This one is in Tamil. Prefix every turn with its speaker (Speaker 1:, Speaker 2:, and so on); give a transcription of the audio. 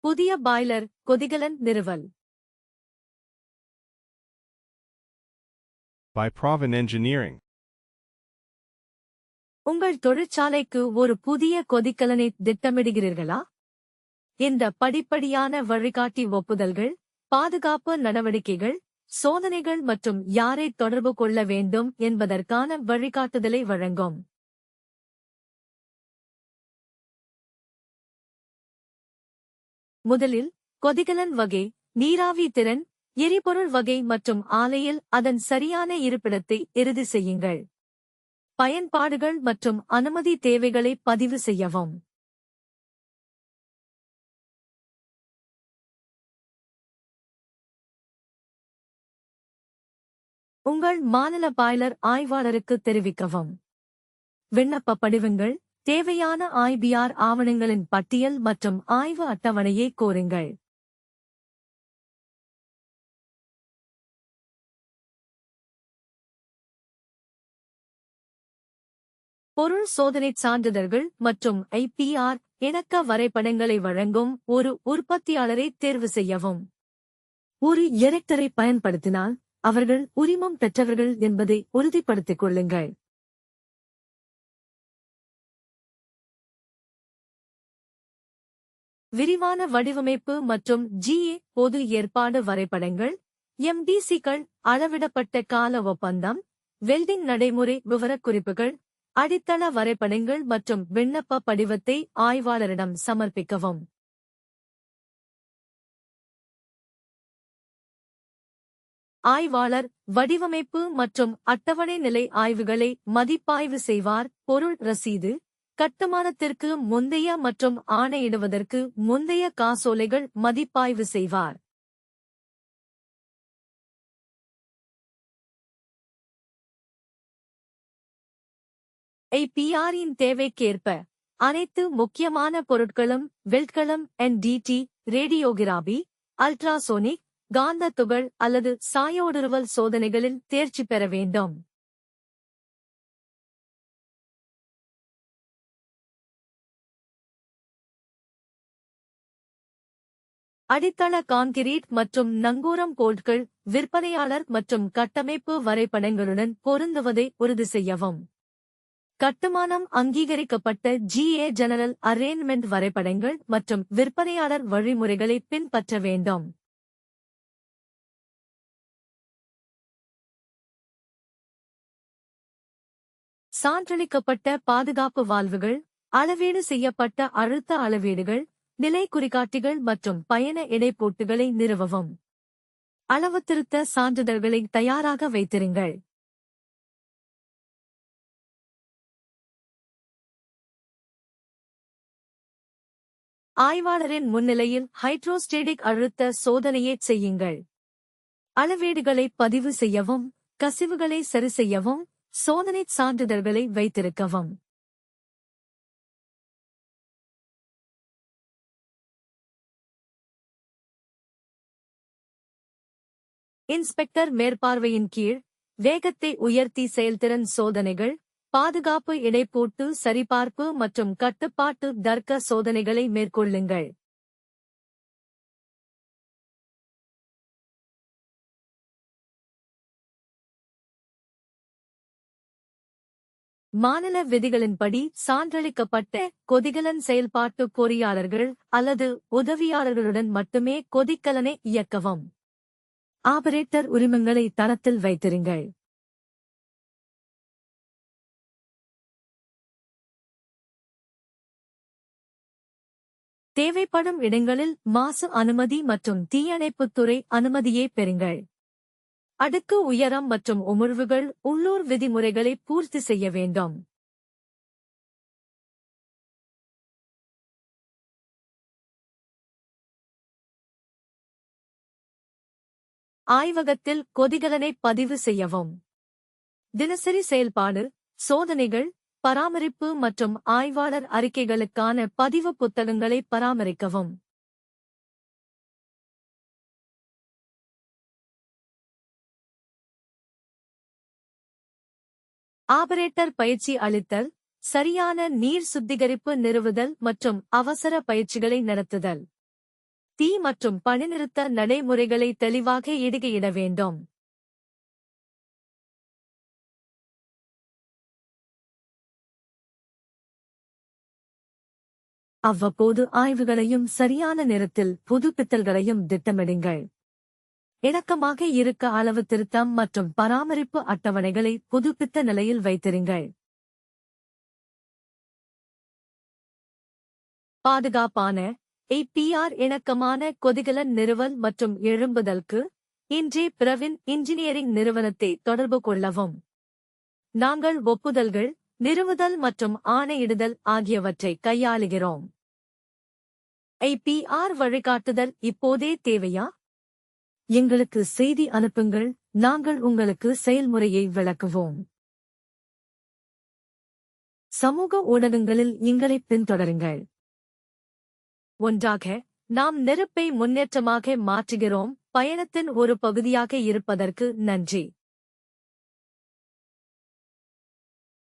Speaker 1: புதிய பாய்லர் கொதிகலன் நிறுவல்.
Speaker 2: By Proven Engineering.
Speaker 1: உங்கள் தொழிற்சாலைக்கு ஒரு புதிய கொதிக்கலனை திட்டமிடுகிறீர்களா? இந்த படிப்படியான வழிகாட்டி ஒப்புதல்கள் பாதுகாப்பு நடவடிக்கைகள் சோதனைகள் மற்றும் யாரை தொடர்பு கொள்ள வேண்டும் என்பதற்கான வழிகாட்டுதலை வழங்கும். முதலில் கொதிகலன் வகை நீராவி திறன் எரிபொருள் வகை மற்றும் ஆலையில் அதன் சரியான இருப்பிடத்தை இறுதி செய்யுங்கள். பயன்பாடுகள் மற்றும் அனுமதி தேவைகளை பதிவு செய்யவும். உங்கள் மாநில பாய்லர் ஆய்வாளருக்கு தெரிவிக்கவும். விண்ணப்ப படிவங்கள் தேவையான ஐபிஆர் ஆவணங்களின் பட்டியல் மற்றும் ஆய்வு அட்டவணையை கோருங்கள். பொருள் சோதனை சான்றிதழ்கள் மற்றும் ஐபிஆர் இணக்க வரைபடங்களை வழங்கும் ஒரு உற்பத்தியாளரை தேர்வு செய்யவும். ஒரு எரக்டரை பயன்படுத்தினால் அவர்கள் உரிமம் பெற்றவர்கள் என்பதை உறுதிப்படுத்திக் கொள்ளுங்கள். விரிவான வடிவமைப்பு மற்றும் ஜிஏ பொது ஏற்பாடு வரைபடங்கள் எம்டிசிக்கள் அளவிடப்பட்ட கால ஒப்பந்தம் வெல்டிங் நடைமுறை விவரக்குறிப்புகள் அடித்தள வரைபடங்கள் மற்றும் விண்ணப்ப படிவத்தை ஆய்வாளரிடம் சமர்ப்பிக்கவும். ஆய்வாளர் வடிவமைப்பு மற்றும் அட்டவணை நிலை ஆய்வுகளை மதிப்பாய்வு செய்வார். பொருள் ரசீது கட்டுமானத்திற்கு முந்தைய மற்றும் ஆணையிடுவதற்கு முந்தைய காசோலைகள் மதிப்பாய்வு செய்வார். ஐபிஆரின் தேவைக்கேற்ப அனைத்து முக்கியமான பொருட்களும் வெல்ட்களும் என்டிடி ரேடியோகிராபி அல்ட்ராசோனிக் காந்த துகள் அல்லது சாயோடுருவல் சோதனைகளில் தேர்ச்சி பெற வேண்டும். அடித்தள கான்கிரீட் மற்றும் நங்கூரம் போல்ட்கள் விற்பனையாளர் மற்றும் கட்டமைப்பு வரைபடங்களுடன் பொருந்துவதை உறுதி செய்யவும். கட்டுமானம் அங்கீகரிக்கப்பட்ட ஜிஏ ஜெனரல் அரேஞ்ச்மெண்ட் வரைபடங்கள் மற்றும் விற்பனையாளர் வழிமுறைகளை பின்பற்ற வேண்டும். சான்றளிக்கப்பட்ட பாதுகாப்பு வால்வுகள் அளவீடு செய்யப்பட்ட அழுத்த அளவீடுகள் நிலை குறிகாட்டிகள் மற்றும் பயண இடைப்போட்டுகளை நிறுவவும். அளவுத்திருத்த சான்றிதழ்களை தயாராக வைத்திருங்கள். ஆய்வாளரின் முன்னிலையில் ஹைட்ரோஸ்டேடிக் அழுத்த சோதனையை செய்யுங்கள். அளவீடுகளை பதிவு செய்யவும் கசிவுகளை சரிசெய்யவும் சோதனைச் சான்றிதழ்களை வைத்திருக்கவும். இன்ஸ்பெக்டர் மேற்பார்வையின் கீழ் வேகத்தை உயர்த்தி செயல்திறன் சோதனைகள் பாதுகாப்பு இடைப்போட்டு சரிபார்ப்பு மற்றும் கட்டுப்பாட்டு தர்க்க சோதனைகளை மேற்கொள்ளுங்கள். மாநில விதிகளின்படி சான்றளிக்கப்பட்ட கொதிகலன் செயல்பாட்டு பொறியாளர்கள் அல்லது உதவியாளர்களுடன் மட்டுமே கொதிக்கலனை இயக்கவும். ஆபரேட்டர் உரிமங்களை தரத்தில் வைத்திருங்கள். தேவைப்படும் இடங்களில் மாசு அனுமதி மற்றும் தீயணைப்புத்துறை அனுமதியை பெறுங்கள். அடுக்கு உயரம் மற்றும் உமிழ்வுகள் உள்ளூர் விதிமுறைகளை பூர்த்தி செய்ய வேண்டும். ஆய்வகத்தில் கொதிகலனை பதிவு செய்யவும். தினசரி செயல்பாடு சோதனைகள் பராமரிப்பு மற்றும் ஆய்வாளர் அறிக்கைகளுக்கான பதிவு புத்தகங்களை பராமரிக்கவும். ஆபரேட்டர் பயிற்சி அளித்தல் சரியான நீர் சுத்திகரிப்பு நிறுவுதல் மற்றும் அவசர பயிற்சிகளை நடத்துதல். தீ மற்றும் பணிநிறுத்த நடைமுறைகளை தெளிவாக இடுகையிட வேண்டும். அவ்வப்போது ஆய்வுகளையும் சரியான நேரத்தில் புதுப்பித்தல்களையும் திட்டமிடுங்கள். இணக்கமாக இருக்க அளவு திருத்தம் மற்றும் பராமரிப்பு அட்டவணைகளை புதுப்பித்த நிலையில் வைத்திருங்கள். பாதுகாப்பான ஏபிஆர் இணக்கமான கொதிகலன் நிறுவல் மற்றும் எழும்புதலுக்கு இன்றே பிரவின் இன்ஜினியரிங் நிறுவனத்தை தொடர்பு கொள்ளவும். நாங்கள் ஒப்புதல்கள் நிறுவுதல் மற்றும் ஆணையிடுதல் ஆகியவற்றை கையாளுகிறோம். ஐபிஆர் வழிகாட்டுதல் இப்போதே தேவையா? எங்களுக்கு செய்தி அனுப்புங்கள் நாங்கள் உங்களுக்கு செயல்முறையை விளக்குவோம். சமூக ஊடகங்களில் எங்களை பின்தொடருங்கள். ஒன்றாக நாம் நெருப்பை முன்னேற்றமாக மாற்றுகிறோம் பயணத்தின் ஒரு பகுதியாக இருப்பதற்கு நன்றி.